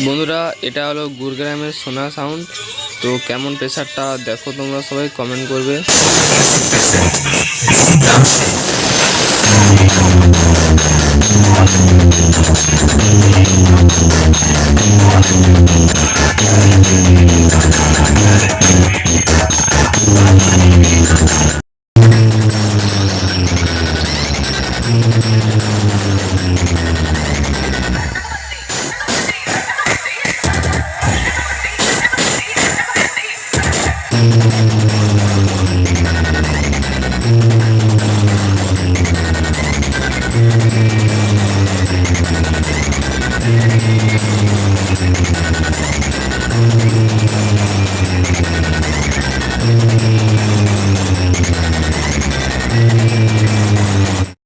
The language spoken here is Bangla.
বন্ধুরা, এটা হলো গুরগ্রামের সোনা সাউন্ড তো কেমন প্রেশারটা দেখো তোমরা সবাই কমেন্ট করবে Thank you.